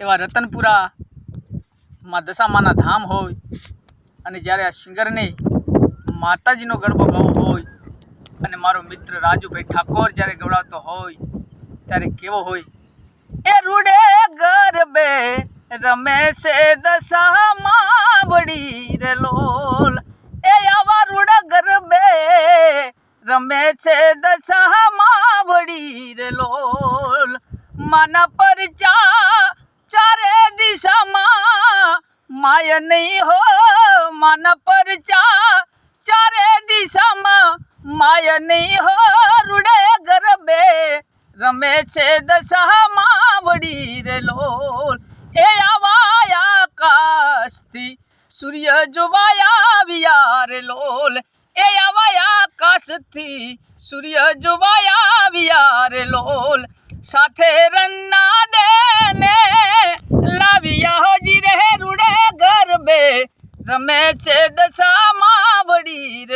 એવા રતનપુરા માં દશામાના ધામ હોય અને જ્યારે આ સિંગરને માતાજીનો ગરબો ગાવો હોય અને મારો મિત્ર રાજુભાઈ ઠાકોર જ્યારે ગવડાવતો હોય, ત્યારે કેવો હોય? એ રૂડે ગરબે રમે છે દશામાં વડી રે લોલ. એ આવા રૂડા ગરબે રમે છે દશામાં વડી રે લોલ. માના પરચા ચારે માય નહીં હો, મન પર ચા, ચારે દિશામાં માય નહીં હો, રૂડે ગરબે, રમે છે દશામાં વડી રે લોલ. એ આવાયા આકાશથી સૂર્ય જોવાયા વિયા રે લોલ. એ આવાયા આકાશથી સૂર્ય જોવાયા વિયા રે લોલ. સાથે રન્ના દેને રમે છે દશામાં વડી